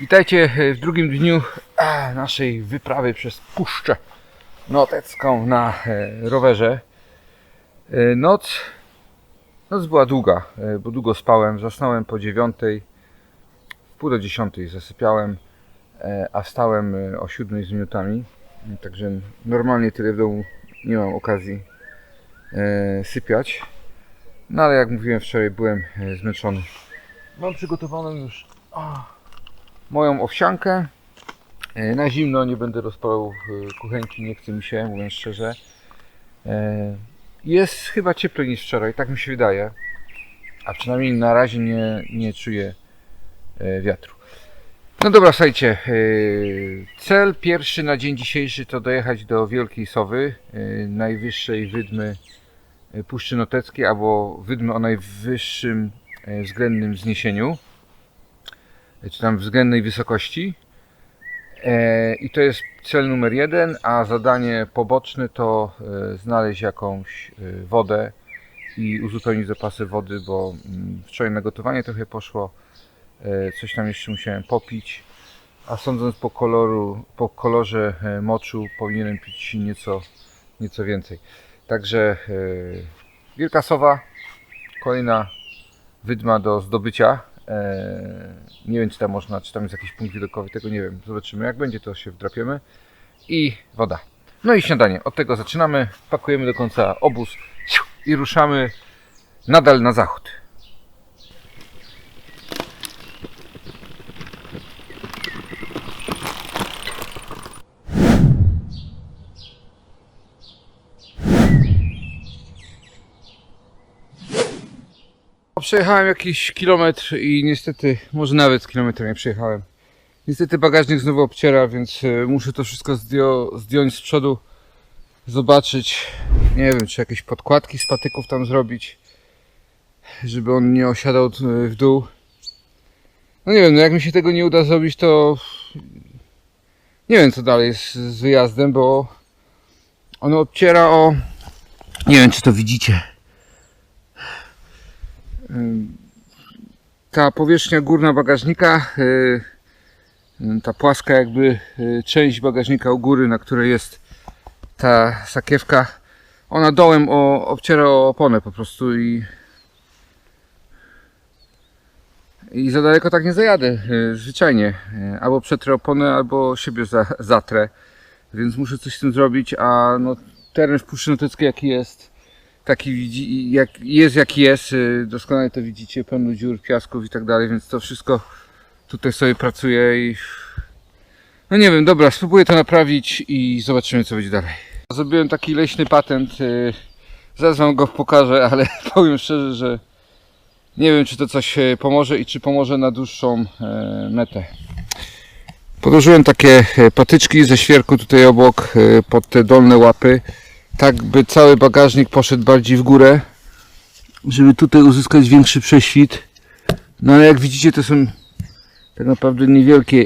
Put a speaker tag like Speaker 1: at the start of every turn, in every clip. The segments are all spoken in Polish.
Speaker 1: Witajcie w drugim dniu e, naszej wyprawy przez Puszczę Notecką na e, rowerze. E, Noc, noc była długa, e, bo długo spałem. Zasnąłem po dziewiątej, w pół do dziesiątej zasypiałem, e, a wstałem e, o siódmej z minutami. Także normalnie tyle w domu nie mam okazji e, sypiać. No ale jak mówiłem wczoraj, byłem e, zmęczony. Mam przygotowaną już moją owsiankę. E, Na zimno nie będę rozpalał e, kuchenki, nie chce mi się, mówiąc szczerze. E, Jest chyba cieplej niż wczoraj, tak mi się wydaje. A przynajmniej na razie nie, nie czuję wiatru. No dobra, słuchajcie. Cel pierwszy na dzień dzisiejszy to dojechać do Wielkiej Sowy, najwyższej wydmy Puszczy Noteckiej, albo wydmy o najwyższym względnym wzniesieniu czy tam względnej wysokości. E, I to jest cel numer jeden, a zadanie poboczne to e, znaleźć jakąś e, wodę i uzupełnić zapasy wody, bo mm, wczoraj na gotowanie trochę poszło. Coś tam jeszcze musiałem popić, a sądząc po koloru, po kolorze moczu powinienem pić nieco, nieco więcej. Także Wielka Sowa, kolejna wydma do zdobycia. Eee, nie wiem, czy tam można, czy tam jest jakiś punkt widokowy, tego nie wiem. Zobaczymy, jak będzie, to się wdrapiemy. I woda. No i śniadanie. Od tego zaczynamy. Pakujemy do końca obóz i ruszamy nadal na zachód. Przejechałem jakiś kilometr i niestety, może nawet kilometr nie przejechałem. Niestety bagażnik znowu obciera, więc e, muszę to wszystko zdjąć z przodu, zobaczyć. Nie wiem, czy jakieś podkładki z patyków tam zrobić, żeby on nie osiadał e, w dół. No nie wiem, no jak mi się tego nie uda zrobić, to nie wiem co dalej jest z wyjazdem, bo ono obciera o... Nie wiem, czy to widzicie. Ta powierzchnia górna bagażnika, y, ta płaska jakby y, część bagażnika u góry, na której jest ta sakiewka, ona dołem o, obciera oponę po prostu i i za daleko tak nie zajadę, y, zwyczajnie. Y, Albo przetrę oponę, albo siebie za, zatrę, więc muszę coś z tym zrobić, a no, teren w Puszczy Noteckiej jaki jest, taki jak jest jaki jest, y, doskonale to widzicie, pełno dziur, piasków i tak dalej, więc to wszystko tutaj sobie pracuje i no nie wiem, dobra, spróbuję to naprawić i zobaczymy co będzie dalej. Zrobiłem taki leśny patent, y, zaraz wam go pokażę, ale powiem szczerze, że nie wiem czy to coś y, pomoże i czy pomoże na dłuższą e, metę. Podłożyłem takie e, patyczki ze świerku tutaj obok, e, pod te dolne łapy tak by cały bagażnik poszedł bardziej w górę, żeby tutaj uzyskać większy prześwit. No ale jak widzicie to są tak naprawdę niewielkie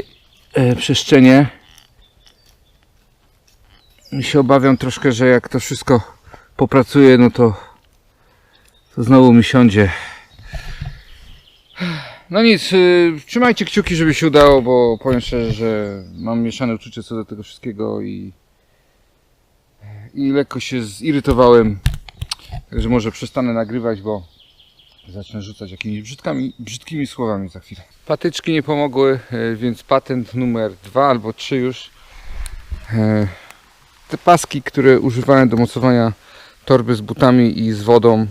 Speaker 1: e, przestrzenie. I się obawiam troszkę, że jak to wszystko popracuje, no to, to znowu mi siądzie. No nic, y, trzymajcie kciuki, żeby się udało, bo powiem szczerze, że mam mieszane uczucie co do tego wszystkiego i i lekko się zirytowałem. Także może przestanę nagrywać, bo zacznę rzucać jakimiś brzydkami, brzydkimi słowami za chwilę. Patyczki nie pomogły, e, więc patent numer dwa albo trzy już. E, Te paski, które używałem do mocowania torby z butami i z wodą,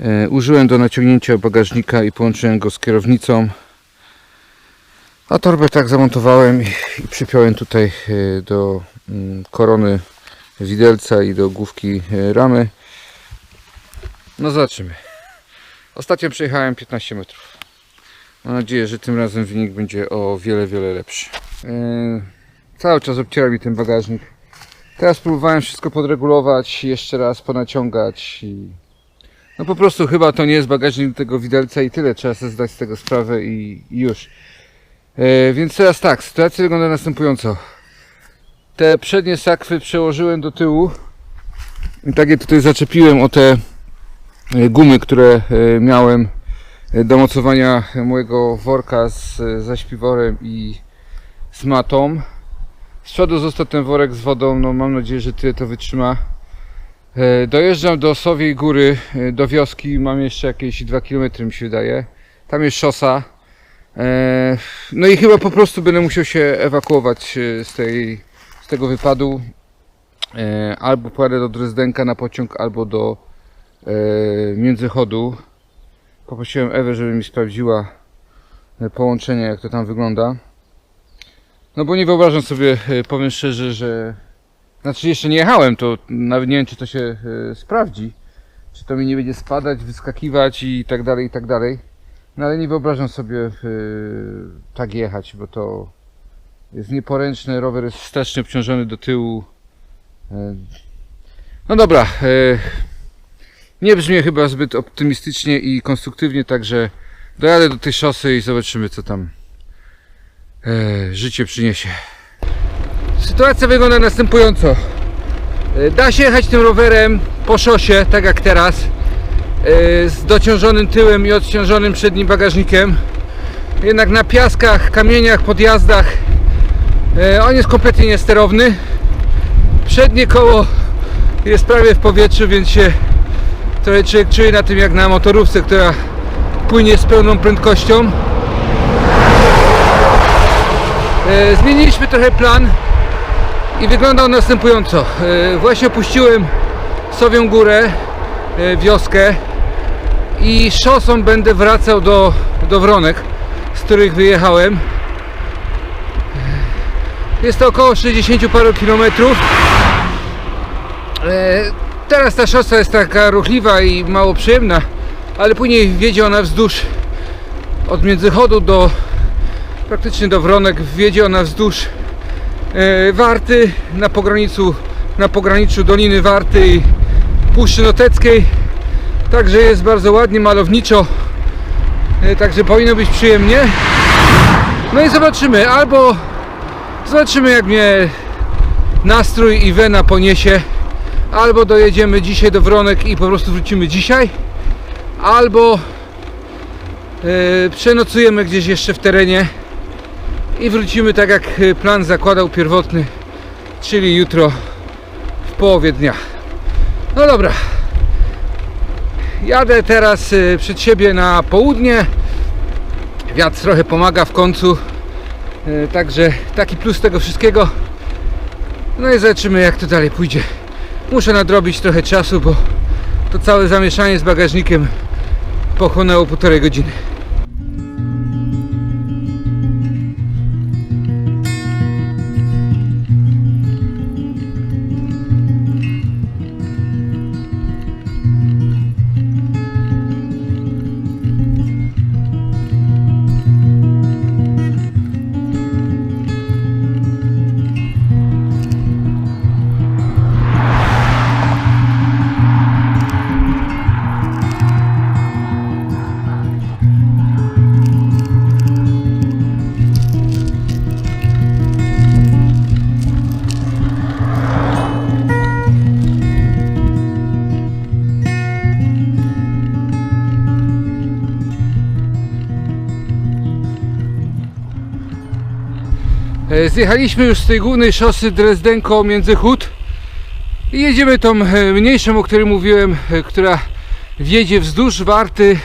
Speaker 1: e, użyłem do naciągnięcia bagażnika i połączyłem go z kierownicą. A torbę tak zamontowałem i, przypiąłem tutaj do korony widelca i do główki e, ramy. No zobaczymy. Ostatnio przejechałem 15 metrów. Mam nadzieję, że tym razem wynik będzie o wiele, wiele lepszy. E, cały czas obciera mi ten bagażnik. Teraz próbowałem wszystko podregulować, jeszcze raz ponaciągać i no po prostu chyba to nie jest bagażnik tego widelca i tyle. Trzeba sobie zdać z tego sprawę i, i już. E, więc teraz tak, sytuacja wygląda następująco. Te przednie sakwy przełożyłem do tyłu. I tak je tutaj zaczepiłem o te e, gumy, które e, miałem e, do mocowania mojego worka z, ze śpiworem i z matą. Z przodu został ten worek z wodą, no mam nadzieję, że tyle to wytrzyma. Dojeżdżam do Sowiej Góry, do wioski, mam jeszcze jakieś 2 km mi się wydaje. Tam jest szosa. No i chyba po prostu będę musiał się ewakuować z, tej, z tego wypadu. E, Albo pojadę do Drezdenka na pociąg, albo do e, Międzychodu. Poprosiłem Ewę, żeby mi sprawdziła e, połączenie, jak to tam wygląda. No bo nie wyobrażam sobie, powiem szczerze, że... Znaczy jeszcze nie jechałem, to nawet nie wiem, czy to się sprawdzi. Czy to mi nie będzie spadać, wyskakiwać i tak dalej, i tak dalej. No ale nie wyobrażam sobie tak jechać, bo to jest nieporęczne, rower jest strasznie obciążony do tyłu. E, No dobra, e, nie brzmię chyba zbyt optymistycznie i konstruktywnie, także dojadę do tej szosy i zobaczymy co tam e, życie przyniesie. Sytuacja wygląda następująco. Da się jechać tym rowerem po szosie, tak jak teraz, z dociążonym tyłem i odciążonym przednim bagażnikiem. Jednak na piaskach, kamieniach, podjazdach on jest kompletnie niesterowny. Przednie koło jest prawie w powietrzu, więc się trochę człowiek czuje na tym jak na motorówce, która płynie z pełną prędkością. E, Zmieniliśmy trochę plan i wygląda on następująco. E, Właśnie opuściłem Sowią Górę, e, wioskę i szosą będę wracał do, do Wronek, z których wyjechałem. Jest to około 60 paru kilometrów. E, Teraz ta szosa jest taka ruchliwa i mało przyjemna, ale później wiedzie ona wzdłuż od Międzychodu do praktycznie do Wronek, wiedzie ona wzdłuż e, Warty na pograniczu, na pograniczu Doliny Warty i Puszczy Noteckiej. Także jest bardzo ładnie, malowniczo. E, Także powinno być przyjemnie. No i zobaczymy, albo zobaczymy jak mnie nastrój i wena poniesie. Albo dojedziemy dzisiaj do Wronek i po prostu wrócimy dzisiaj, albo e, przenocujemy gdzieś jeszcze w terenie i wrócimy tak jak e, plan zakładał pierwotny, czyli jutro w połowie dnia. No dobra. Jadę teraz e, przed siebie na południe. Wiatr trochę pomaga w końcu. E, Także taki plus tego wszystkiego. No i zobaczymy jak to dalej pójdzie. Muszę nadrobić trochę czasu, bo to całe zamieszanie z bagażnikiem pochłonęło półtorej godziny. Zjechaliśmy już z tej głównej szosy Drezdenko Międzychód i jedziemy tą e, mniejszą, o której mówiłem, e, która wiedzie wzdłuż Warty.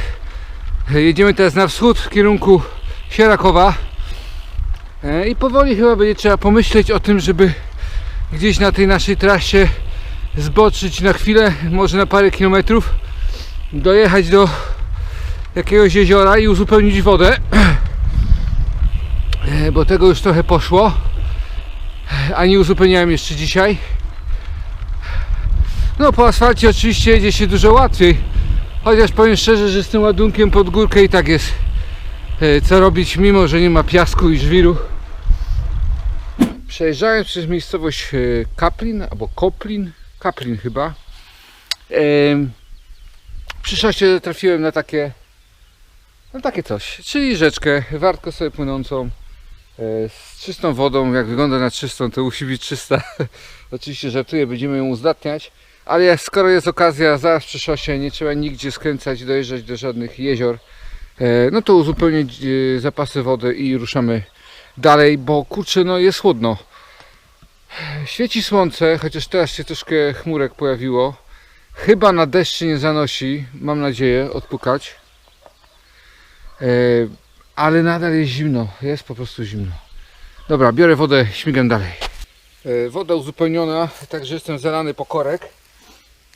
Speaker 1: E, Jedziemy teraz na wschód w kierunku Sierakowa i powoli chyba będzie trzeba pomyśleć o tym, żeby gdzieś na tej naszej trasie zboczyć na chwilę, może na parę kilometrów, dojechać do jakiegoś jeziora i uzupełnić wodę. E, bo tego już trochę poszło. A nie uzupełniałem jeszcze dzisiaj. No po asfalcie oczywiście jedzie się dużo łatwiej. Chociaż powiem szczerze, że z tym ładunkiem pod górkę i tak jest e, co robić mimo, że nie ma piasku i żwiru. Przejeżdżając przez miejscowość e, Kaplin albo Koplin Kaplin chyba przy szosie trafiłem na takie no takie coś, czyli rzeczkę wartko sobie płynącą z czystą wodą, jak wygląda na czystą, to musi być czysta. Oczywiście żartuję, będziemy ją uzdatniać, ale skoro jest okazja zaraz przy szosie, nie trzeba nigdzie skręcać, dojeżdżać do żadnych jezior, E, No to uzupełnić e, zapasy wody i ruszamy dalej, bo kurczę, no jest chłodno. Świeci słońce, chociaż teraz się troszkę chmurek pojawiło. Chyba na deszcz nie zanosi, mam nadzieję, odpukać. Ale nadal jest zimno, jest po prostu zimno. Dobra, biorę wodę, śmigam dalej. E, Woda uzupełniona, także jestem zalany po korek.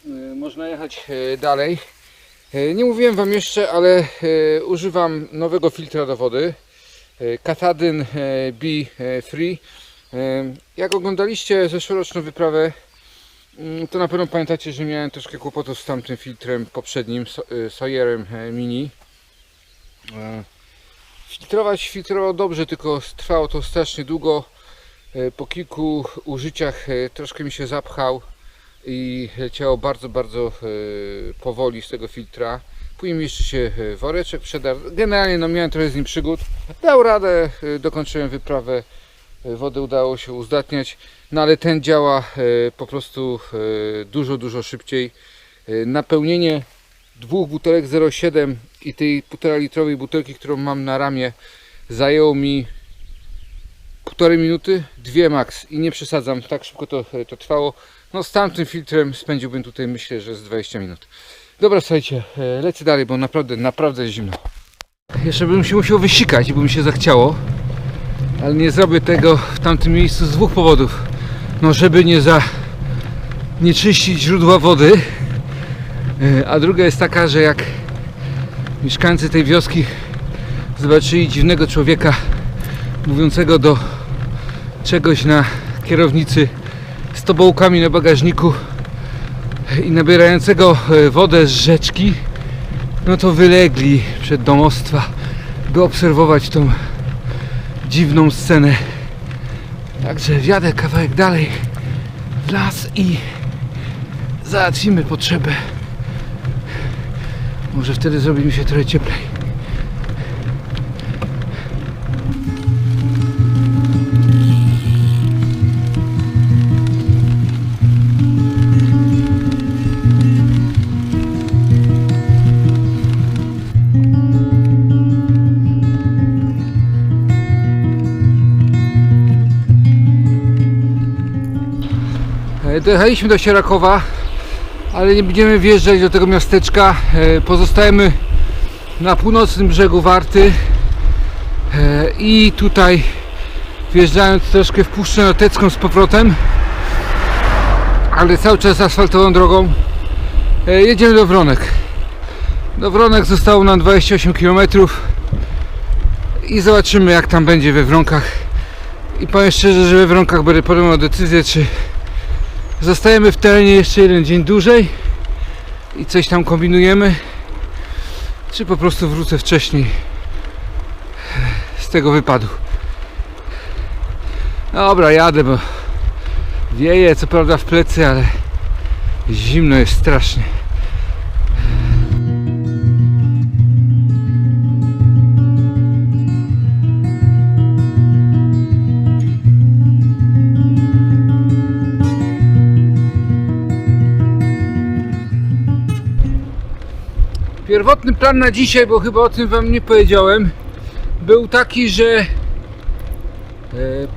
Speaker 1: E, Można jechać e, dalej. Nie mówiłem Wam jeszcze, ale używam nowego filtra do wody. Katadyn e, B3. E, Jak oglądaliście zeszłoroczną wyprawę, mm, to na pewno pamiętacie, że miałem troszkę kłopotów z tamtym filtrem poprzednim, e, Mini. Filtrować filtrował dobrze, tylko trwało to strasznie długo. E, Po kilku użyciach e, troszkę mi się zapchał i leciało bardzo, bardzo e, powoli z tego filtra. Później jeszcze się woreczek przedarł. Generalnie no, miałem trochę z nim przygód. Dał radę, dokończyłem wyprawę. Wodę udało się uzdatniać, no ale ten działa po prostu dużo, dużo szybciej. Napełnienie dwóch butelek 0,7 i tej 1,5 litrowej butelki, którą mam na ramię zajęło mi półtorej minuty, dwie max i nie przesadzam, tak szybko to, to trwało. No z tamtym filtrem spędziłbym tutaj myślę, że z 20 minut. Dobra, słuchajcie, e, lecę dalej, bo naprawdę, naprawdę jest zimno. Jeszcze bym się musiał wysikać, bo mi się zachciało, ale nie zrobię tego w tamtym miejscu z dwóch powodów. No, żeby nie za nie czyścić źródła wody, e, a druga jest taka, że jak mieszkańcy tej wioski zobaczyli dziwnego człowieka mówiącego do czegoś na kierownicy z tobołkami na bagażniku i nabierającego e, wodę z rzeczki, no to wylegli przed domostwa, by obserwować tą dziwną scenę. Także wjadę kawałek dalej w las i załatwimy potrzebę. Może wtedy zrobi mi się trochę cieplej. E, Dojechaliśmy do Sierakowa, ale nie będziemy wjeżdżać do tego miasteczka. E, Pozostajemy na północnym brzegu Warty E, i tutaj wjeżdżając troszkę w Puszczę Notecką z powrotem, ale cały czas asfaltową drogą e, jedziemy do Wronek. Do Wronek zostało nam 28 km i zobaczymy jak tam będzie we Wronkach. I powiem szczerze, że we Wronkach będę podejmował decyzję, czy Zostajemy w terenie jeszcze jeden dzień dłużej i coś tam kombinujemy, czy po prostu wrócę wcześniej z tego wypadu. Dobra, jadę, bo wieje co prawda w plecy, ale zimno jest strasznie. Pierwotny plan na dzisiaj, bo chyba o tym Wam nie powiedziałem, był taki, że e,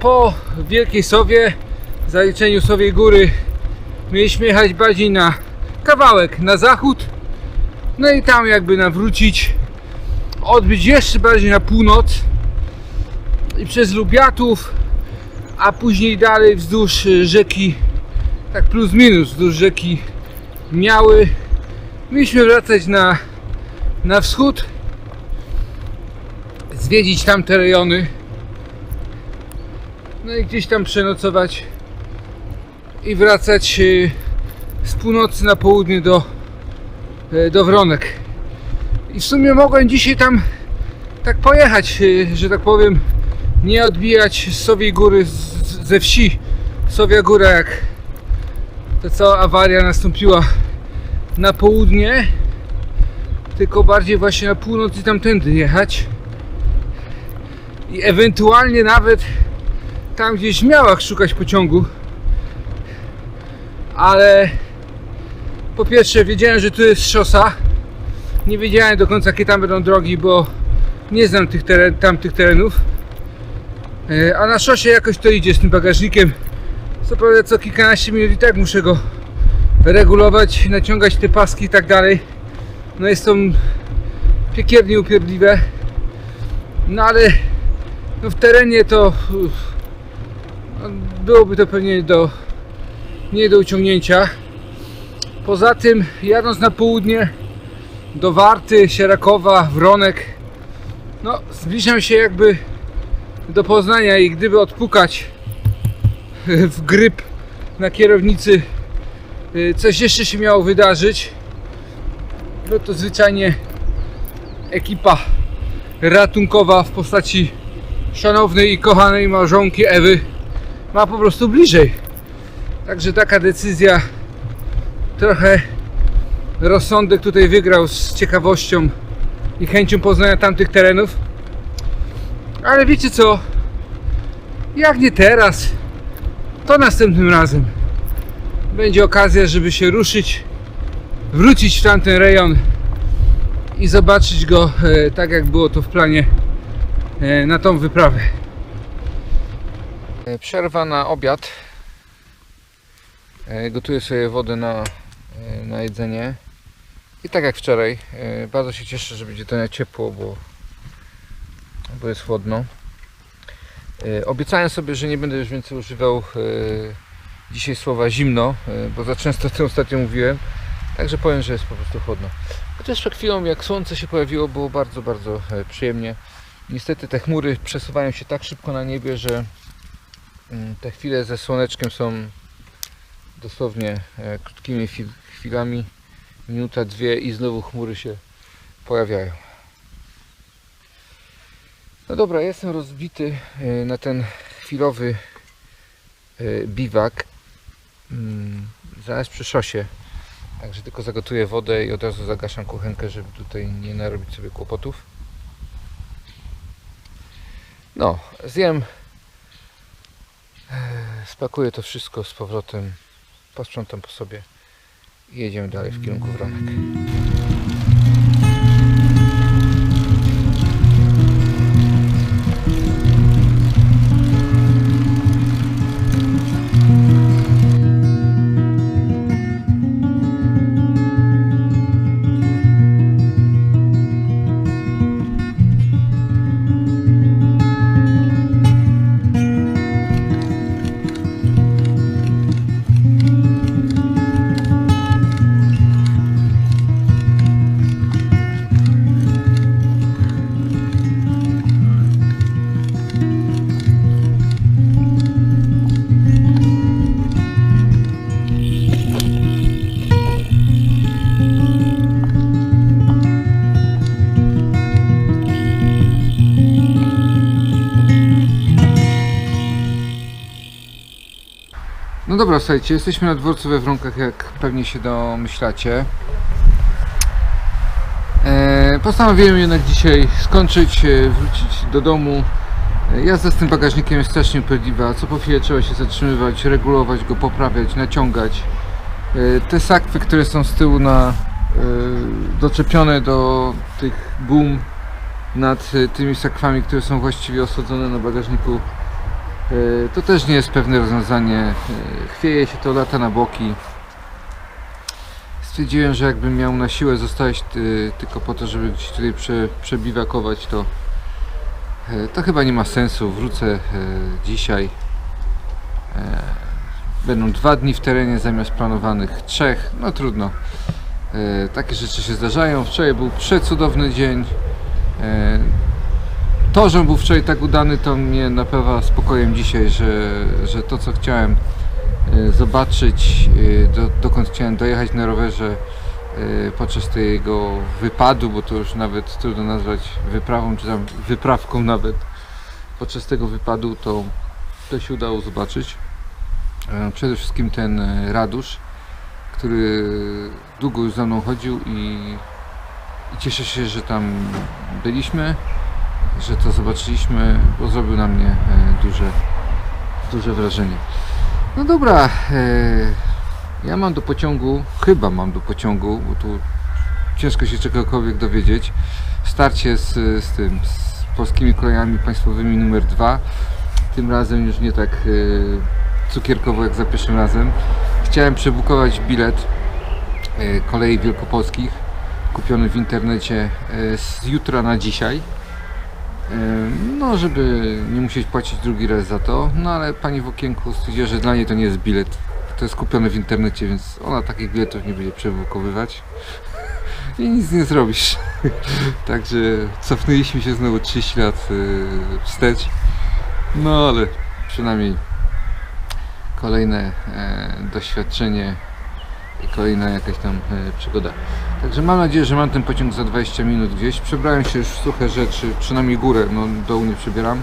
Speaker 1: po Wielkiej Sowie, zaliczeniu Sowiej Góry, mieliśmy jechać bardziej na kawałek na zachód, no i tam jakby nawrócić, odbyć jeszcze bardziej na północ i przez Lubiatów, a później dalej wzdłuż e, rzeki, tak plus minus wzdłuż rzeki Miały. Mieliśmy wracać na na wschód, zwiedzić tamte rejony, no i gdzieś tam przenocować. I wracać e, z północy na południe do, e, do Wronek. I w sumie mogłem dzisiaj tam tak pojechać, e, że tak powiem, nie odbijać Sowiej Góry, z- ze wsi. Sowia Góra, jak ta cała awaria nastąpiła na południe tylko bardziej właśnie na północ i tamtędy jechać i ewentualnie nawet tam gdzieś w Miałach szukać pociągu ale po pierwsze wiedziałem, że tu jest szosa nie wiedziałem do końca jakie tam będą drogi, bo Nie znam tych teren, tamtych terenów. E, A na szosie jakoś to idzie z tym bagażnikiem. Co prawda co kilkanaście minut i tak muszę go regulować, naciągać te paski i tak dalej. No jest to piekiernie upierdliwe. No ale no w terenie to no byłoby to pewnie do nie do uciągnięcia. Poza tym jadąc na południe do Warty, Sierakowa, Wronek no zbliżam się jakby do Poznania i gdyby odpukać w gryp na kierownicy y, coś jeszcze się miało wydarzyć no to zwyczajnie ekipa ratunkowa w postaci szanownej i kochanej małżonki Ewy ma po prostu bliżej. Także taka decyzja trochę rozsądek tutaj wygrał z ciekawością i chęcią poznania tamtych terenów. Ale wiecie co? Jak nie teraz, to następnym razem będzie okazja, żeby się ruszyć, wrócić w tamten rejon i zobaczyć go e, tak jak było to w planie e, na tą wyprawę. E, Przerwa na obiad. Gotuję sobie wodę na, na jedzenie. I tak jak wczoraj, bardzo się cieszę, że będzie to na ciepło, bo, bo jest chłodno. Obiecałem sobie, że nie będę już więcej używał dzisiaj słowa zimno, bo za często tym ostatnio mówiłem. Także powiem, że jest po prostu chłodno. Chociaż przed chwilą, jak słońce się pojawiło, było bardzo, bardzo e, przyjemnie. Niestety te chmury przesuwają się tak szybko na niebie, że mm, te chwile ze słoneczkiem są dosłownie e, krótkimi chwil- chwilami. Minuta, dwie i znowu chmury się pojawiają. No dobra, jestem rozbity e, na ten chwilowy biwak. Mm, Zaraz przy szosie. Także tylko zagotuję wodę i od razu zagaszam kuchenkę, żeby tutaj nie narobić sobie kłopotów. No, zjem. e, Spakuję to wszystko z powrotem. Posprzątam po sobie i jedziemy dalej w kierunku Wronek. Dobra, słuchajcie, jesteśmy na dworcu we Wronkach, jak pewnie się domyślacie. E, postanowiłem jednak dzisiaj skończyć, e, wrócić do domu. E, jazda z tym bagażnikiem jest strasznie upierdliwa. Co po chwilę trzeba się zatrzymywać, regulować go, poprawiać, naciągać. E, te sakwy, które są z tyłu na, e, doczepione do tych gum nad e, tymi sakwami, które są właściwie osadzone na bagażniku To też nie jest pewne rozwiązanie. E, Chwieje się to lata na boki. Stwierdziłem, że jakbym miał na siłę zostać ty, tylko po to, żeby gdzieś tutaj prze, przebiwakować, to, e, to chyba nie ma sensu. Wrócę e, dzisiaj. E, Będą dwa dni w terenie zamiast planowanych trzech. No trudno. E, Takie rzeczy się zdarzają. Wczoraj był przecudowny dzień. To, że był wczoraj tak udany, to mnie napawa spokojem dzisiaj, że, że to co chciałem e, zobaczyć, e, do, dokąd chciałem dojechać na rowerze e, podczas tego wypadu, bo to już nawet trudno nazwać wyprawą, czy tam wyprawką nawet, podczas tego wypadu to, to się udało zobaczyć. Przede wszystkim ten radusz, który długo już za mną chodził i, i cieszę się, że tam byliśmy że to zobaczyliśmy, bo zrobił na mnie e, duże, duże wrażenie. No dobra, e, ja mam do pociągu, chyba mam do pociągu, bo tu ciężko się czegokolwiek dowiedzieć. Starcie z, z tym, z polskimi kolejami państwowymi numer dwa. Tym razem już nie tak y, cukierkowo jak za pierwszym razem. Chciałem przebukować bilet kolei wielkopolskich kupiony w internecie z jutra na dzisiaj. No, żeby nie musieć płacić drugi raz za to. No, ale pani w okienku stwierdziła, że dla niej to nie jest bilet. To jest kupione w internecie, więc ona takich biletów nie będzie przebukowywać. I nic nie zrobisz. Także cofnęliśmy się znowu 30 lat y, wstecz. No, ale przynajmniej kolejne e, doświadczenie i kolejna jakaś tam e, przygoda. Także mam nadzieję, że mam ten pociąg za 20 minut gdzieś. Przebrałem się już w suche rzeczy, przynajmniej górę, no dołu nie przebieram.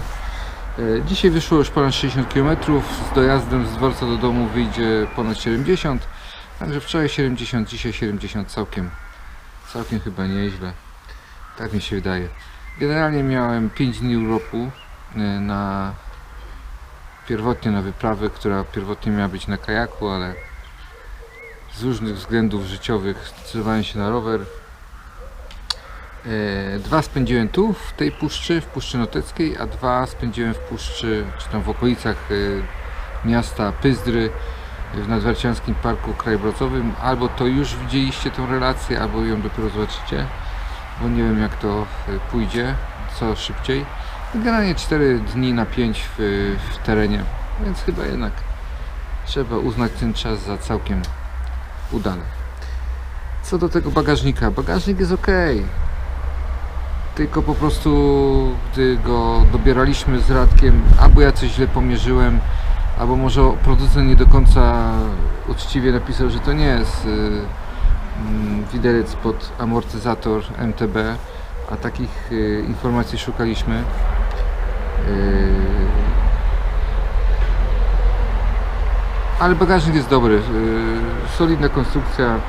Speaker 1: E, Dzisiaj wyszło już ponad 60 km, z dojazdem z dworca do domu wyjdzie ponad 70. Także wczoraj 70, dzisiaj 70 całkiem, całkiem chyba nieźle. Tak mi się wydaje. Generalnie miałem 5 dni urlopu e, na pierwotnie na wyprawę, która pierwotnie miała być na kajaku, ale z różnych względów życiowych zdecydowałem się na rower. E, Dwa spędziłem tu, w tej puszczy, w Puszczy Noteckiej, a dwa spędziłem w puszczy, czy tam w okolicach e, miasta Pyzdry, w Nadwarcianskim Parku Krajobrazowym. Albo to już widzieliście tą relację, albo ją dopiero zobaczycie, bo nie wiem jak to e, pójdzie, co szybciej. Generalnie 4 dni na 5 w, w terenie, więc chyba jednak trzeba uznać ten czas za całkiem udany. Co do tego bagażnika, bagażnik jest ok. Tylko po prostu, gdy go dobieraliśmy z Radkiem, albo ja coś źle pomierzyłem, albo może producent nie do końca uczciwie napisał, że to nie jest y, mm, widelec pod amortyzator MTB, a takich y, informacji szukaliśmy. Y, ale bagażnik jest dobry, y, solidna konstrukcja,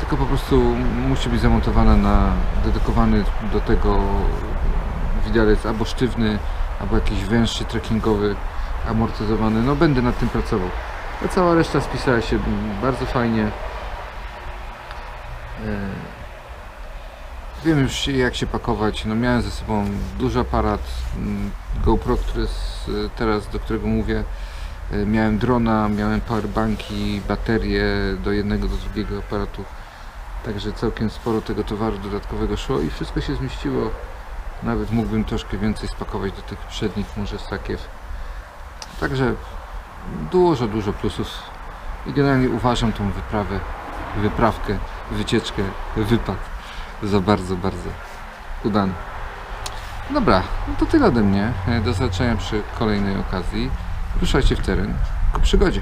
Speaker 1: tylko po prostu musi być zamontowana na dedykowany do tego widelec albo sztywny, albo jakiś węższy trekkingowy, amortyzowany. No będę nad tym pracował. A cała reszta spisała się bardzo fajnie. E, Wiem już jak się pakować. No miałem ze sobą duży aparat mm, GoPro, który jest e, teraz, do którego mówię. E, Miałem drona, miałem powerbanki, baterie do jednego, do drugiego aparatu. Także całkiem sporo tego towaru dodatkowego szło i wszystko się zmieściło. Nawet mógłbym troszkę więcej spakować do tych przednich może sakiew. Także dużo, dużo plusów. I generalnie uważam tą wyprawę, wyprawkę, wycieczkę, wypad za bardzo, bardzo udany. Dobra, no to tyle ode mnie. Do zobaczenia przy kolejnej okazji. Ruszajcie w teren ku przygodzie.